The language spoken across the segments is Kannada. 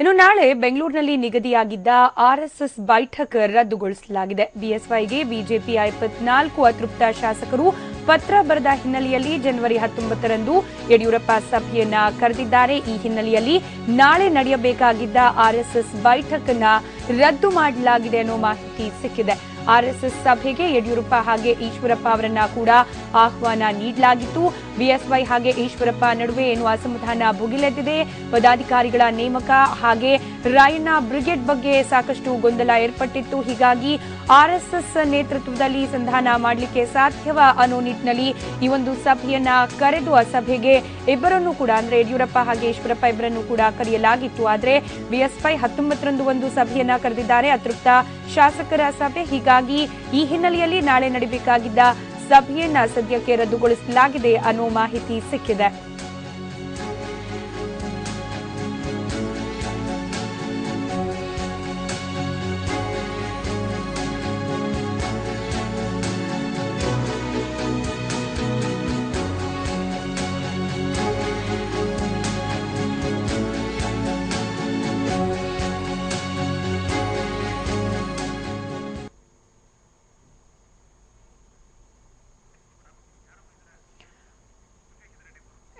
ಇನ್ನು ನಾಳೆ ಬೆಂಗಳೂರಿನಲ್ಲಿ ನಿಗದಿಯಾಗಿದ್ದ ಆರ್ಎಸ್ಎಸ್ ಬೈಠಕ್ ರದ್ದುಗೊಳಿಸಲಾಗಿದೆ. ಬಿಎಸ್ವೈಗೆ ಬಿಜೆಪಿ ಐವತ್ನಾಲ್ಕು ಅತೃಪ್ತ ಶಾಸಕರು ಪತ್ರ ಬರೆದ ಹಿನ್ನೆಲೆಯಲ್ಲಿ ಜನವರಿ ಹತ್ತೊಂಬತ್ತರಂದು ಯಡಿಯೂರಪ್ಪ ಸಭೆಯನ್ನ ಕರೆದಿದ್ದಾರೆ. ಈ ಹಿನ್ನೆಲೆಯಲ್ಲಿ ನಾಳೆ ನಡೆಯಬೇಕಾಗಿದ್ದ ಆರ್ಎಸ್ಎಸ್ ಬೈಠಕ್ ಅನ್ನ ರದ್ದು ಮಾಡಲಾಗಿದೆ ಅನ್ನೋ ಮಾಹಿತಿ ಸಿಕ್ಕಿದೆ. ಆರ್ಎಸ್ಎಸ್ ಸಭೆಗೆ ಯಡಿಯೂರಪ್ಪ ಹಾಗೆ ಈಶ್ವರಪ್ಪ ಅವರನ್ನ ಕೂಡ ಆಹ್ವಾನ ನೀಡಲಾಗಿತ್ತು. ಬಿಎಸ್ವೈ ಹಾಗೆ ಈಶ್ವರಪ್ಪ ನಡುವೆ ಏನು ಅಸಮಾಧಾನ ಭುಗಿಲೆದ್ದಿದೆ. ಪದಾಧಿಕಾರಿಗಳ ನೇಮಕ ಹಾಗೆ ರಾಯಣ್ಣ ಬ್ರಿಗೇಡ್ ಬಗ್ಗೆ ಸಾಕಷ್ಟು ಗೊಂದಲ ಏರ್ಪಟ್ಟಿತ್ತು. ಹೀಗಾಗಿ ಆರ್ಎಸ್ಎಸ್ ನೇತೃತ್ವದಲ್ಲಿ ಸಂಧಾನ ಮಾಡಲಿಕ್ಕೆ ಸಾಧ್ಯವ ಅನ್ನೋ ನಿಟ್ಟಿನಲ್ಲಿ ಈ ಒಂದು ಸಭೆಯನ್ನ ಕರೆದು ಆ ಸಭೆಗೆ ಇಬ್ಬರನ್ನು ಕೂಡ ಅಂದ್ರೆ ಯಡಿಯೂರಪ್ಪ ಹಾಗೆ ಈಶ್ವರಪ್ಪ ಇಬ್ಬರನ್ನು ಕೂಡ ಕರೆಯಲಾಗಿತ್ತು. ಆದರೆ ಬಿಎಸ್ವೈ ಹತ್ತೊಂಬತ್ತರಂದು ಒಂದು ಸಭೆಯನ್ನ ಕರೆದಿದ್ದಾರೆ. ಅತೃಪ್ತ ಶಾಸಕರ ಸಭೆ ಹೀಗಾಗಿ ಈ ಹಿನ್ನೆಲೆಯಲ್ಲಿ ನಾಳೆ ನಡೆಯಬೇಕಾಗಿದ್ದ ಸಭೆಯನ್ನ ಸದ್ಯಕ್ಕೆ ರದ್ದುಗೊಳಿಸಲಾಗಿದೆ ಅನ್ನೋ ಮಾಹಿತಿ ಸಿಕ್ಕಿದೆ.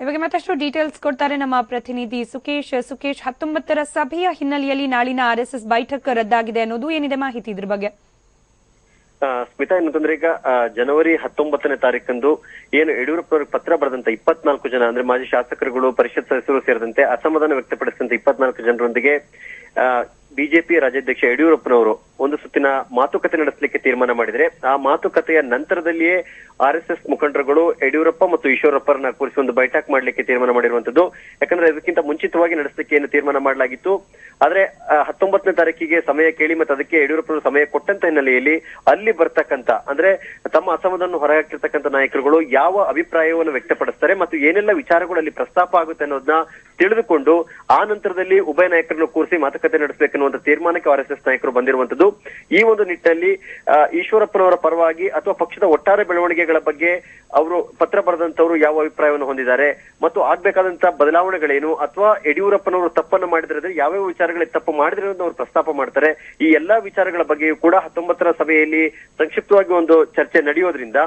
ಇವಾಗ ಮತ್ತಷ್ಟು ಡೀಟೇಲ್ಸ್ ಕೊಡ್ತಾರೆ ನಮ್ಮ ಪ್ರತಿನಿಧಿ ಸುಕೇಶ್. ಸುಕೇಶ್, ಹತ್ತೊಂಬತ್ತರ ಸಭೆಯ ಹಿನ್ನೆಲೆಯಲ್ಲಿ ನಾಳಿನ ಆರ್ಎಸ್ಎಸ್ ಬೈಠಕ್ ರದ್ದಾಗಿದೆ ಅನ್ನೋದು ಏನಿದೆ ಮಾಹಿತಿ ಇದ್ರ ಬಗ್ಗೆ? ಸ್ಮಿತಾ ಏನಂತಂದ್ರೆ ಈಗ ಜನವರಿ ಹತ್ತೊಂಬತ್ತನೇ ತಾರೀಕಂದು ಏನು ಯಡಿಯೂರಪ್ಪನವ್ರಿಗೆ ಪತ್ರ ಬರೆದಂತ ಇಪ್ಪತ್ನಾಲ್ಕು ಜನ, ಅಂದ್ರೆ ಮಾಜಿ ಶಾಸಕರುಗಳು, ಪರಿಷತ್ ಸದಸ್ಯರು ಸೇರಿದಂತೆ ಅಸಮಾಧಾನ ವ್ಯಕ್ತಪಡಿಸಿದಂತ ಇಪ್ಪತ್ನಾಲ್ಕು ಜನರೊಂದಿಗೆ ಬಿಜೆಪಿ ರಾಜ್ಯಾಧ್ಯಕ್ಷ ಯಡಿಯೂರಪ್ಪನವರು ಒಂದು ಸುತ್ತಿನ ಮಾತುಕತೆ ನಡೆಸಲಿಕ್ಕೆ ತೀರ್ಮಾನ ಮಾಡಿದರೆ ಆ ಮಾತುಕತೆಯ ನಂತರದಲ್ಲಿಯೇ ಆರ್ ಎಸ್ ಎಸ್ ಮುಖಂಡರುಗಳು ಯಡಿಯೂರಪ್ಪ ಮತ್ತು ಈಶ್ವರಪ್ಪರನ್ನ ಕೂರಿಸಿ ಒಂದು ಬೈಠಕ್ ಮಾಡ್ಲಿಕ್ಕೆ ತೀರ್ಮಾನ ಮಾಡಿರುವಂತದ್ದು. ಯಾಕಂದ್ರೆ ಇದಕ್ಕಿಂತ ಮುಂಚಿತವಾಗಿ ನಡೆಸಲಿಕ್ಕೆ ಏನು ತೀರ್ಮಾನ ಮಾಡಲಾಗಿತ್ತು. ಆದ್ರೆ ಹತ್ತೊಂಬತ್ತನೇ ತಾರೀಕಿಗೆ ಸಮಯ ಕೇಳಿ ಮತ್ತೆ ಅದಕ್ಕೆ ಯಡಿಯೂರಪ್ಪನವರು ಸಮಯ ಕೊಟ್ಟಂತ ಹಿನ್ನೆಲೆಯಲ್ಲಿ ಅಲ್ಲಿ ಬರ್ತಕ್ಕಂತ ಅಂದ್ರೆ ತಮ್ಮ ಅಸಮಾಧಾನ ಹೊರಹಾಕಿರ್ತಕ್ಕಂಥ ನಾಯಕರುಗಳು ಯಾವ ಅಭಿಪ್ರಾಯವನ್ನು ವ್ಯಕ್ತಪಡಿಸ್ತಾರೆ ಮತ್ತು ಏನೆಲ್ಲ ವಿಚಾರಗಳು ಅಲ್ಲಿ ಪ್ರಸ್ತಾಪ ಆಗುತ್ತೆ ಅನ್ನೋದನ್ನ ತಿಳಿದುಕೊಂಡು ಆ ನಂತರದಲ್ಲಿ ಉಭಯ ನಾಯಕರನ್ನು ಕೂರಿಸಿ ಮಾತುಕತೆ ನಡೆಸಬೇಕನ್ನುವಂತ ತೀರ್ಮಾನಕ್ಕೆ ಆರ್ ನಾಯಕರು ಬಂದಿರುವಂತದ್ದು ಈ ಒಂದು ನಿಟ್ಟಿನಲ್ಲಿ ಈಶ್ವರಪ್ಪನವರ ಪರವಾಗಿ ಅಥವಾ ಪಕ್ಷದ ಒಟ್ಟಾರೆ ಬೆಳವಣಿಗೆಗಳ ಬಗ್ಗೆ ಅವರು ಪತ್ರ ಬರೆದಂತವರು ಯಾವ ಅಭಿಪ್ರಾಯವನ್ನು ಹೊಂದಿದ್ದಾರೆ ಮತ್ತು ಆಗ್ಬೇಕಾದಂತಹ ಬದಲಾವಣೆಗಳೇನು ಅಥವಾ ಯಡಿಯೂರಪ್ಪನವರು ತಪ್ಪನ್ನು ಮಾಡಿದ್ರೆ ಯಾವ್ಯಾವ ವಿಚಾರಗಳಲ್ಲಿ ತಪ್ಪು ಮಾಡಿದ್ರೆ ಅವರು ಪ್ರಸ್ತಾಪ ಮಾಡ್ತಾರೆ. ಈ ಎಲ್ಲಾ ವಿಚಾರಗಳ ಬಗ್ಗೆಯೂ ಕೂಡ ಹತ್ತೊಂಬತ್ತರ ಸಭೆಯಲ್ಲಿ ಸಂಕ್ಷಿಪ್ತವಾಗಿ ಒಂದು ಚರ್ಚೆ ನಡೆಯೋದ್ರಿಂದ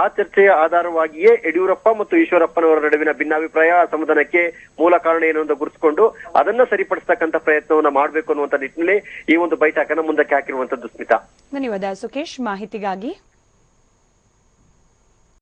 ಆ ಚರ್ಚೆಯ ಆಧಾರವಾಗಿಯೇ ಯಡಿಯೂರಪ್ಪ ಮತ್ತು ಈಶ್ವರಪ್ಪನವರ ನಡುವಿನ ಭಿನ್ನಾಭಿಪ್ರಾಯ, ಅಸಮಾಧಾನಕ್ಕೆ ಮೂಲ ಕಾರಣ ಏನು ಅಂತ ಗುರುತಿಸಿಕೊಂಡು ಅದನ್ನ ಸರಿಪಡಿಸತಕ್ಕಂತ ಪ್ರಯತ್ನವನ್ನ ಮಾಡಬೇಕು ಅನ್ನುವಂತ ನಿಟ್ಟಿನಲ್ಲಿ ಈ ಒಂದು ಬೈಠಕನ ಮುಂದಕ್ಕೆ ಹಾಕಿರುವಂತದ್ದು ಸ್ಮಿತಾ. ಧನ್ಯವಾದ ಸುಕೇಶ್. ಮಾಹಿತಿಗಾಗಿ